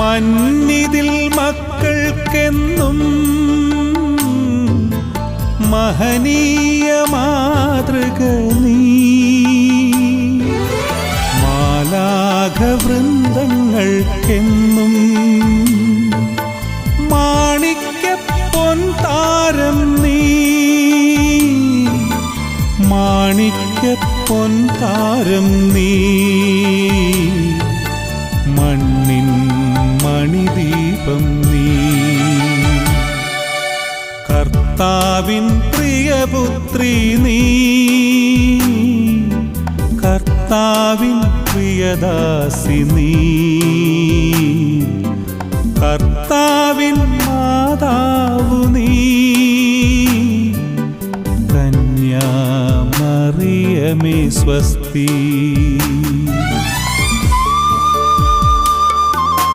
മന്നിതിൽ മക്കൾക്കെന്നും മഹനീയ മാതൃക നീ. മാലാഘവൃന്ദങ്ങൾക്കെന്നും മാണിക്യ പൊൻതാരം നീ. മാണിക്യ പൊൻതാരം നീ. മണിദീപം നീ. കർത്താവിൻ പ്രിയപുത്രി നീ. കർത്താവിൻ പ്രിയദാസി നീ. കർത്താവിൻ മാതാവു നീ. കന്യാമറിയമേ സ്വസ്തി.